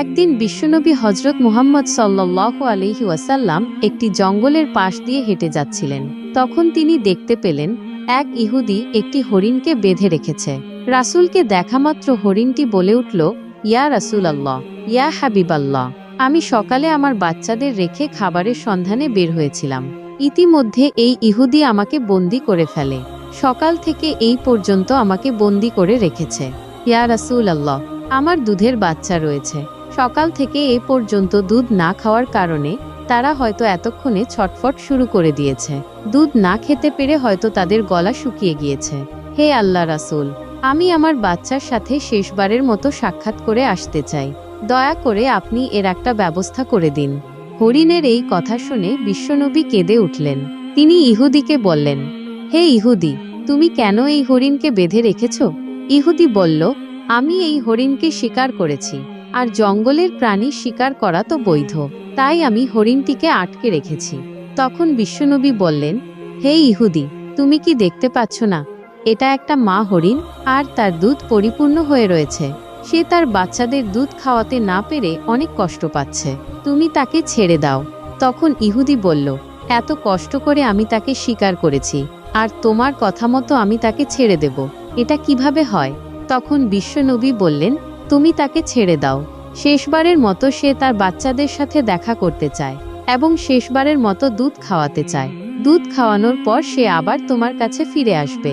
একদিন বিশ্বনবী হজরত মুহাম্মদ সাল্লাহ আলহি ওয়াসাল্লাম একটি জঙ্গলের পাশ দিয়ে হেঁটে যাচ্ছিলেন। তখন তিনি দেখতে পেলেন, এক ইহুদি একটি হরিণকে বেঁধে রেখেছে। রাসূলকে দেখামাত্র হরিণটি বলে উঠল, ইয়া রাসূল আল্লাহ ইয়া হাবিব আল্লাহ আমি সকালে আমার বাচ্চাদের রেখে খাবারের সন্ধানে বের হয়েছিলাম। ইতিমধ্যে এই ইহুদি আমাকে বন্দি করে ফেলে। সকাল থেকে এই পর্যন্ত আমাকে বন্দি করে রেখেছে। ইয়া রাসূল আল্লাহ আমার দুধের বাচ্চা রয়েছে। সকাল থেকে এ পর্যন্ত দুধ না খাওয়ার কারণে তারা হয়তো এতক্ষণে ছটফট শুরু করে দিয়েছে। দুধ না খেতে পেরে হয়তো তাদের গলা শুকিয়ে গিয়েছে। হে আল্লাহ রাসুল, আমি আমার বাচ্চার সাথে শেষবারের মতো সাক্ষাৎ করে আসতে চাই। দয়া করে আপনি এর একটা ব্যবস্থা করে দিন। হরিণের এই কথা শুনে বিশ্বনবী কেঁদে উঠলেন। তিনি ইহুদিকে বললেন, হে ইহুদি, তুমি কেন এই হরিণকে বেঁধে রেখেছ? ইহুদি বলল, আমি এই হরিণকে শিকার করেছি। আর জঙ্গলের প্রাণী শিকার করা তো বৈধ। তাই আমি হরিণটিকে আটকে রেখেছি। তখন বিশ্বনবী বললেন, হে ইহুদি, তুমি কি দেখতে পাচ্ছ না? এটা একটা মা হরিণ আর তার দুধ পরিপূর্ণ হয়ে রয়েছে। সে তার বাচ্চাদের দুধ খাওয়াতে না পেরে অনেক কষ্ট পাচ্ছে। তুমি তাকে ছেড়ে দাও। তখন ইহুদি বলল, এত কষ্ট করে আমি তাকে স্বীকার করেছি, আর তোমার কথা মতো আমি তাকে ছেড়ে দেব। এটা কীভাবে হয়? তখন বিশ্বনবী বললেন তুমি তাকে ছেড়ে দাও। শেষবারের মতো সে তার বাচ্চাদের সাথে দেখা করতে চায় এবং শেষবারের মতো দুধ খাওয়াতে চায়। দুধ খাওয়ানোর পর সে আবার তোমার কাছে ফিরে আসবে।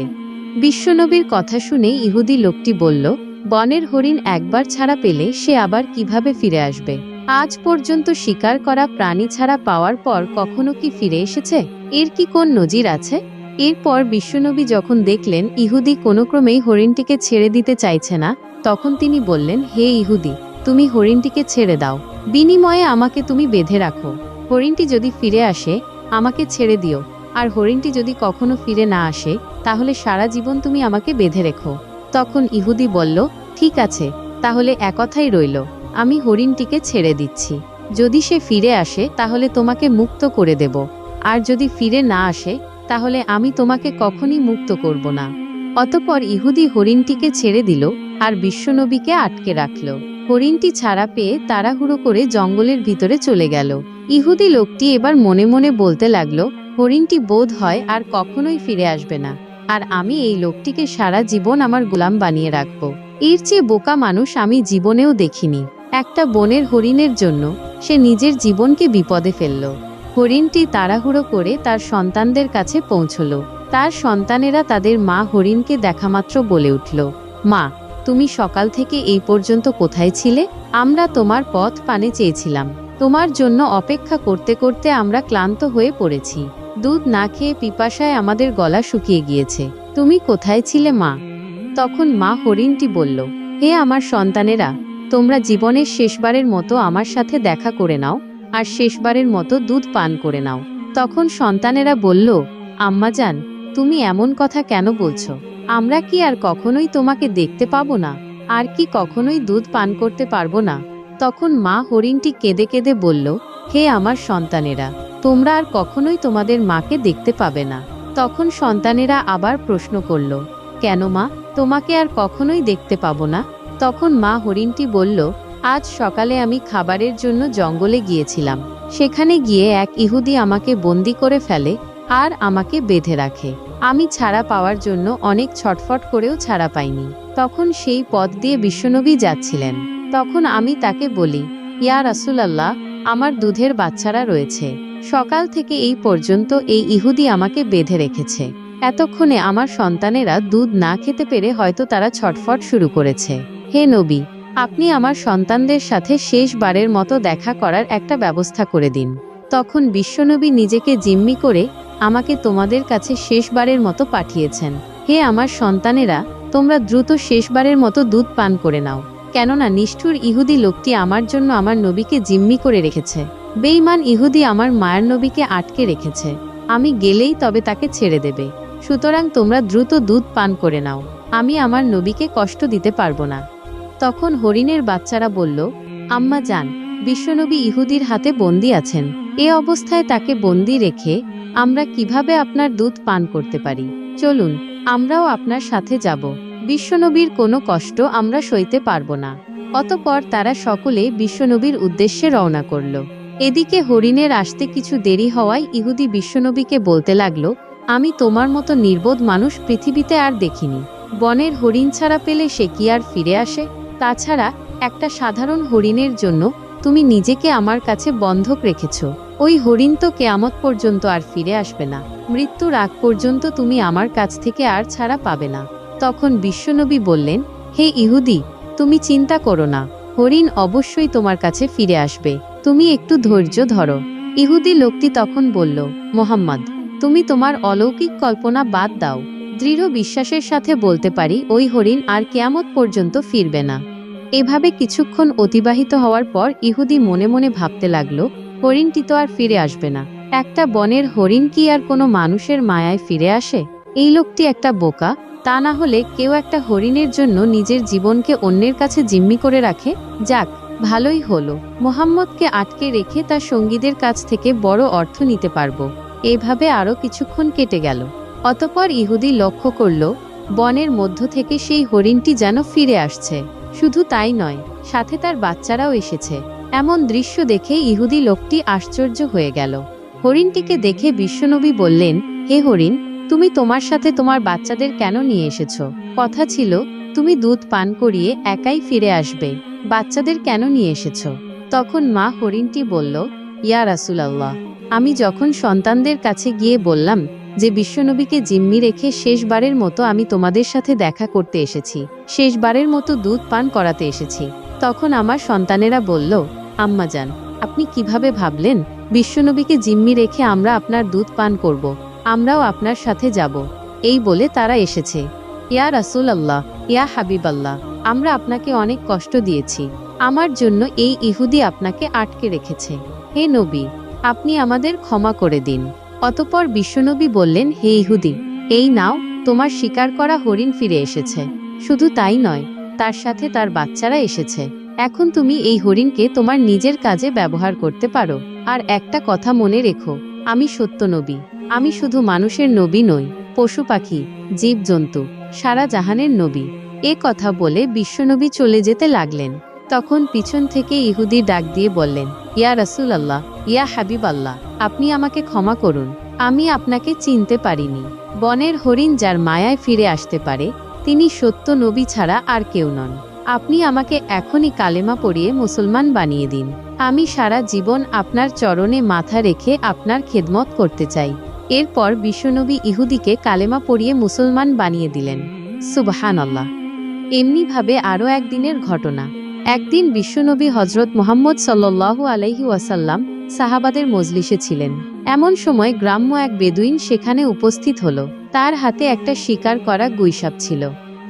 বিশ্বনবীর কথা শুনে ইহুদি লোকটি বলল, বনের হরিণ একবার ছাড়া পেলে সে আবার কীভাবে ফিরে আসবে? আজ পর্যন্ত শিকার করা প্রাণী ছাড়া পাওয়ার পর কখনো কি ফিরে এসেছে? এর কি কোন নজির আছে? এরপর বিশ্বনবী যখন দেখলেন ইহুদি কোনো ক্রমেই হরিণটিকে ছেড়ে দিতে চাইছে না তখন তিনি বললেন, হে ইহুদি, তুমি হরিণটিকে ছেড়ে দাও। বিনিময়ে আমাকে তুমি বেঁধে রাখো। হরিণটি যদি ফিরে আসে, আমাকে ছেড়ে দিও। আর হরিণটি যদি কখনো ফিরে না আসে, তাহলে সারা জীবন তুমি আমাকে বেঁধে রেখো। তখন ইহুদি বলল, ঠিক আছে, তাহলে একথাই রইল। আমি হরিণটিকে ছেড়ে দিচ্ছি। যদি সে ফিরে আসে, তাহলে তোমাকে মুক্ত করে দেব। আর যদি ফিরে না আসে, তাহলে আমি তোমাকে কখনই মুক্ত করব না। অতপর ইহুদি হরিণটিকে ছেড়ে দিল আর বিশ্বনবীকে আটকে রাখল। হরিণটি ছাড়া পেয়ে তাড়াহুড়ো করে জঙ্গলের ভিতরে চলে গেল। ইহুদি লোকটি এবার মনে মনে বলতে লাগল, হরিণটি বোধ হয় আর কখনোই ফিরে আসবে না। আর আমি এই লোকটিকে সারা জীবন আমার গোলাম বানিয়ে রাখব। এর চেয়ে বোকা মানুষ আমি জীবনেও দেখিনি। একটা বনের হরিণের জন্য সে নিজের জীবনকে বিপদে ফেলল। হরিণটি তাড়াহুড়ো করে তার সন্তানদের কাছে পৌঁছল। তার সন্তানেরা তাদের মা হরিণকে দেখামাত্র বলে উঠল, মা, তুমি সকাল থেকে এই পর্যন্ত কোথায় ছিলে? আমরা তোমার পথ পানে চেয়েছিলাম। তোমার জন্য অপেক্ষা করতে করতে আমরা ক্লান্ত হয়ে পড়েছি। দুধ না খেয়ে পিপাসায় আমাদের গলা শুকিয়ে গিয়েছে। তুমি কোথায় ছিলে, মা? তখন মা হরিণটি বলল, হে আমার সন্তানেরা, তোমরা জীবনের শেষবারের মতো আমার সাথে দেখা করে নাও, আর শেষবারের মতো দুধ পান করে নাও। তখন সন্তানেরা বলল, আম্মাজান তুমি এমন কথা কেন বলছো? আমরা কি আর কখনোই তোমাকে দেখতে পাবো না? আর কি কখনোই দুধ পান করতে পারব না? তখন মা হরিণটি কেঁদে কেঁদে বলল, হে আমার সন্তানেরা, তোমরা আর কখনোই তোমাদের মাকে দেখতে পাবে না। তখন সন্তানেরা আবার প্রশ্ন করল, কেন মা, তোমাকে আর কখনোই দেখতে পাবো না? তখন মা হরিণটি বলল, আজ সকালে আমি খাবারের জন্য জঙ্গলে গিয়েছিলাম। সেখানে গিয়ে এক ইহুদি আমাকে বন্দি করে ফেলে আর আমাকে বেঁধে রাখে। আমি ছাড়া পাওয়ার জন্য অনেক ছটফট করেও ছাড়া পাইনি। তখন সেই পথ দিয়ে বিশ্বনবী যাচ্ছিলেন। তখন আমি তাকে বলি, ইয়া রাসুলাল্লাহ, আমার দুধের বাচ্চারা রয়েছে। সকাল থেকে এই পর্যন্ত এই ইহুদি আমাকে বেঁধে রেখেছে। এতক্ষণে আমার সন্তানেরা দুধ না খেতে পেরে হয়তো তারা ছটফট শুরু করেছে। হে নবী, আপনি আমার সন্তানদের সাথে শেষবারের মতো দেখা করার একটা ব্যবস্থা করে দিন। তখন বিশ্বনবী নিজেকে জিম্মি করে আমাকে তোমাদের কাছে শেষবারের মতো পাঠিয়েছেন। হে আমার সন্তানেরা, তোমরা দ্রুত শেষবারের মতো দুধ পান করে নাও, কেননা নিষ্ঠুর ইহুদি লোকটি আমার জন্য আমার নবীকে জিম্মি করে রেখেছে। বেইমান ইহুদি আমার মায়ের নবীকে আটকে রেখেছে। আমি গেলেই তবে তাকে ছেড়ে দেবে। সুতরাং তোমরা দ্রুত দুধ পান করে নাও। আমি আমার নবীকে কষ্ট দিতে পারব না। তখন হরিণের বাচ্চারা বলল, আম্মা যান। বিশ্বনবী ইহুদির হাতে বন্দি আছেন। এ অবস্থায় তাকে বন্দি রেখে আমরা কীভাবে আপনার দুধ পান করতে পারি? চলুন, আমরাও আপনার সাথে যাব। বিশ্বনবীর কোনো কষ্ট আমরা সইতে পারব না। অতপর তারা সকলে বিশ্বনবীর উদ্দেশ্যে রওনা করল। এদিকে হরিণের আসতে কিছু দেরি হওয়ায় ইহুদি বিশ্বনবীকে বলতে লাগল, আমি তোমার মতো নির্বোধ মানুষ পৃথিবীতে আর দেখিনি। বনের হরিণ ছাড়া পেলে সে কি আর ফিরে আসে? তাছাড়া একটা সাধারণ হরিণের জন্য তুমি নিজেকে আমার কাছে বন্ধক রেখেছ। ওই হরিণ তো কেয়ামত পর্যন্ত আর ফিরে আসবে না। মৃত্যুর আগ পর্যন্ত তুমি আমার কাছ থেকে আর ছাড়া পাবে না। তখন বিশ্বনবী বললেন, হে ইহুদি, তুমি চিন্তা করো না। হরিণ অবশ্যই তোমার কাছে ফিরে আসবে। তুমি একটু ধৈর্য ধরো। ইহুদি লোকটি তখন বলল, মোহাম্মদ, তুমি তোমার অলৌকিক কল্পনা বাদ দাও। দৃঢ় বিশ্বাসের সাথে বলতে পারি, ওই হরিণ আর কেয়ামত পর্যন্ত ফিরবে না। এভাবে কিছুক্ষণ অতিবাহিত হওয়ার পর ইহুদি মনে মনে ভাবতে লাগল, হরিণটি তো আর ফিরে আসবে না। একটা বনের হরিণ কি আর কোনো মানুষের মায়ায় ফিরে আসে? এই লোকটি একটা বোকা, তা না হলে কেউ একটা হরিণের জন্য নিজের জীবনকে অন্যের কাছে জিম্মি করে রাখে? যাক, ভালোই হলো। মোহাম্মদকে আটকে রেখে তার সঙ্গীদের কাছ থেকে বড় অর্থ নিতে পারব। এভাবে আরও কিছুক্ষণ কেটে গেল। অতপর ইহুদি লক্ষ্য করল, বনের মধ্য থেকে সেই হরিণটি যেন ফিরে আসছে। শুধু তাই নয়, সাথে তার বাচ্চারাও এসেছে। এমন দৃশ্য দেখে ইহুদি লোকটি আশ্চর্য হয়ে গেল। হরিণটিকে দেখে বিশ্বনবী বললেন, হে হরিণ, তুমি তোমার সাথে তোমার বাচ্চাদের কেন নিয়ে এসেছ? কথা ছিল, তুমি দুধ পান করিয়ে একাই ফিরে আসবে। বাচ্চাদের কেন নিয়ে এসেছ? তখন মা হরিণটি বলল, ইয়া রাসুলাল্লাহ, আমি যখন সন্তানদের কাছে গিয়ে বললাম যে বিশ্বনবীকে জিম্মি রেখে শেষবারের মতো আমি তোমাদের সাথে দেখা করতে এসেছি, শেষবারের মতো দুধ পান করাতে এসেছি। তখন আমার সন্তানেরা বলল আম্মাজান আপনি কীভাবে ভাবলেন বিশ্বনবীকে জিম্মি রেখে আমরা আপনার দুধ পান করব, আমরাও আপনার সাথে যাব? এই বলে তারা এসেছে। ইয়া রাসুল আল্লাহ ইয়া হাবিব আল্লাহ আমরা আপনাকে অনেক কষ্ট দিয়েছি, আমার জন্য এই ইহুদি আপনাকে আটকে রেখেছে। হে নবী, আপনি আমাদের ক্ষমা করে দিন। অতপর বিশ্বনবী বললেন, হে ইহুদি, এই নাও, তোমার শিকার করা হরিণ ফিরে এসেছে। শুধু তাই নয়, তার সাথে তার বাচ্চারা এসেছে। এখন তুমি এই হরিণকে তোমার নিজের কাজে ব্যবহার করতে পারো। আর একটা কথা মনে রেখো, আমি সত্য নবী। আমি শুধু মানুষের নবী নই, পশু পাখি, জীবজন্তু, সারা জাহানের নবী। এ কথা বলে বিশ্বনবী চলে যেতে লাগলেন। তখন পিছন থেকে ইহুদি ডাক দিয়ে বললেন, ইয়া রাসুল আল্লাহ ইয়া হাবিব আল্লাহ আপনি আমাকে ক্ষমা করুন। আমি আপনাকে চিনতে পারিনি। বনের হরিণ যার মায়ায় ফিরে আসতে পারে, তিনি সত্য নবী ছাড়া আর কেউ নন। আপনি আমাকে এখনই কালেমা পড়িয়ে মুসলমান বানিয়ে দিন। আমি সারা জীবন আপনার চরণে মাথা রেখে আপনার খেদমত করতে চাই। এরপর বিশ্বনবী ইহুদিকে কালেমা পড়িয়ে মুসলমান বানিয়ে দিলেন। সুবহান আল্লাহ এমনিভাবে আরও একদিনের ঘটনা। একদিন বিশ্বনবী হজরত মোহাম্মদ সাল্লু আলাইহি ওয়াসাল্লাম সাহাবাদের মজলিসে ছিলেন। এমন সময় গ্রাম্য এক বেদুইন সেখানে উপস্থিত হল। তার হাতে একটা শিকার করা গুইসাপ ছিল।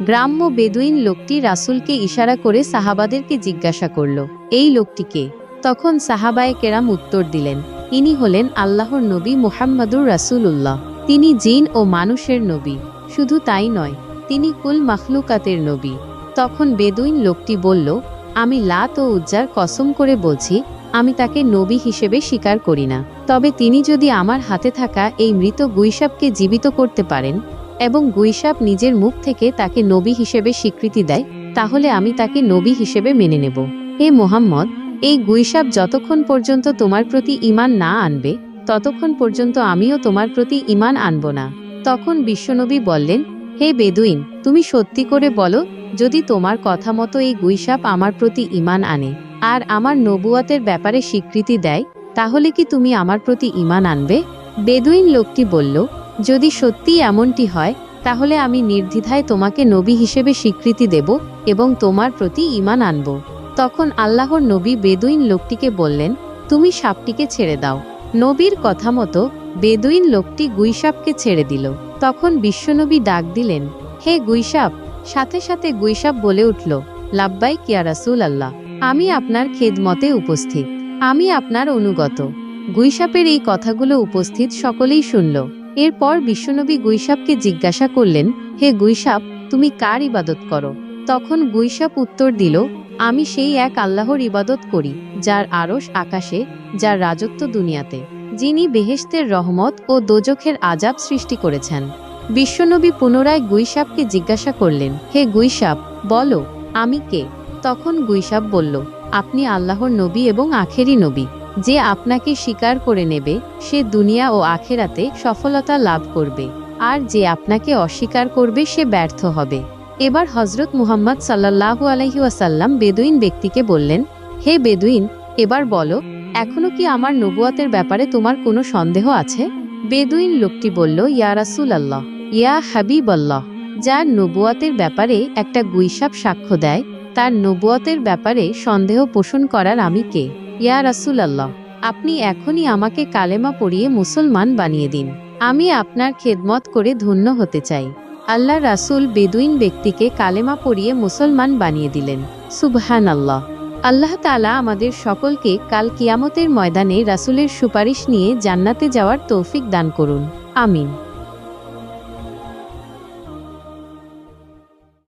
গ্রাম্য বেদুইন লোকটি রাসুলকে ইশারা করে সাহাবাদেরকে জিজ্ঞাসা করল, এই লোকটিকে তখন সাহাবায়ে কেরাম উত্তর দিলেন, ইনি হলেন আল্লাহর নবী মুহাম্মাদুর রাসূলুল্লাহ। তিনি জিন ও মানুষের নবী। শুধু তাই নয়, তিনি কুল মাখলুকাতের নবী। তখন বেদুইন লোকটি বলল, আমি লাত ও উজ্জার কসম করে বলছি আমি তাকে নবী হিসেবে স্বীকার করি না। তবে তিনি যদি আমার হাতে থাকা এই মৃত গুইসাপকে জীবিত করতে পারেন এবং গুইসাপ নিজের মুখ থেকে তাকে নবী হিসেবে স্বীকৃতি দেয়, তাহলে আমি তাকে নবী হিসেবে মেনে নেব। হে মোহাম্মদ, এই গুইসাপ যতক্ষণ পর্যন্ত তোমার প্রতি ইমান না আনবে, ততক্ষণ পর্যন্ত আমিও তোমার প্রতি ইমান আনব না। তখন বিশ্বনবী বললেন, হে বেদুইন, তুমি সত্যি করে বলো, যদি তোমার কথা মতো এই গুইসাপ আমার প্রতি ইমান আনে। আর আমার নবুয়াতের ব্যাপারে স্বীকৃতি দেয়, তাহলে কি তুমি আমার প্রতি ইমান আনবে? বেদুইন লোকটি বলল, যদি সত্যি এমনটি হয়, তাহলে আমি নির্দ্বিধায় তোমাকে নবী হিসেবে স্বীকৃতি দেব এবং তোমার প্রতি ইমান আনব। তখন আল্লাহর নবী বেদুইন লোকটিকে বললেন, তুমি সাপটিকে ছেড়ে দাও। নবীর কথা মতো বেদুইন লোকটি গুইসাপকে ছেড়ে দিল। তখন বিশ্বনবী ডাক দিলেন, হে গুইসাপ! সাথে সাথে গুইসাপ বলে উঠল লাব্বাই কিয়া রাসুল আল্লাহ আমি আপনার খেদমতে উপস্থিত। আমি আপনার অনুগত। গুইসাপের এই কথাগুলো উপস্থিত সকলেই শুনল। এরপর বিশ্বনবী গুইসাপকে জিজ্ঞাসা করলেন, হে গুইসাপ, তুমি কার ইবাদত করো? তখন গুইসাপ উত্তর দিল, আমি সেই এক আল্লাহর ইবাদত করি, যার আরশ আকাশে, যার রাজত্ব দুনিয়াতে, যিনি বেহেশতের রহমত ও দোজখের আজাব সৃষ্টি করেছেন। বিশ্বনবী পুনরায় গুইসাপকে জিজ্ঞাসা করলেন, হে গুইসাপ, বলো, আমি কে? তখন গুইসাব বলল, আপনি আল্লাহর নবী এবং আখেরি নবী। যে আপনাকে স্বীকার করে নেবে, সে দুনিয়া ও আখেরাতে সফলতা লাভ করবে। আর যে আপনাকে অস্বীকার করবে, সে ব্যর্থ হবে। এবার হজরত মুহাম্মদ সাল্লাহু আলহি ওয়াসাল্লাম বেদুইন ব্যক্তিকে বললেন, হে বেদুইন, এবার বলো, এখনও কি আমার নবুয়াতের ব্যাপারে তোমার কোনো সন্দেহ আছে? বেদুইন লোকটি বলল, ইয়া রাসুল আল্লাহ ইয়া হাবিব আল্লাহ যার নবুয়াতের ব্যাপারে একটা গুইসাব সাক্ষ্য দেয় তার নবুয়াতের ব্যাপারে সন্দেহ পোষণ করার আমি কে? ইয়া রাসুল আল্লাহ আপনি এখনই আমাকে কালেমা পড়িয়ে মুসলমান বানিয়ে দিন। আমি আপনার খেদমত করে ধন্য হতে চাই। আল্লাহ রাসুল বেদুইন ব্যক্তিকে কালেমা পড়িয়ে মুসলমান বানিয়ে দিলেন। সুবহান আল্লাহ আল্লাহ তালা আমাদের সকলকে কাল কিয়ামতের ময়দানে রাসুলের সুপারিশ নিয়ে জান্নাতে যাওয়ার তৌফিক দান করুন। আমিন।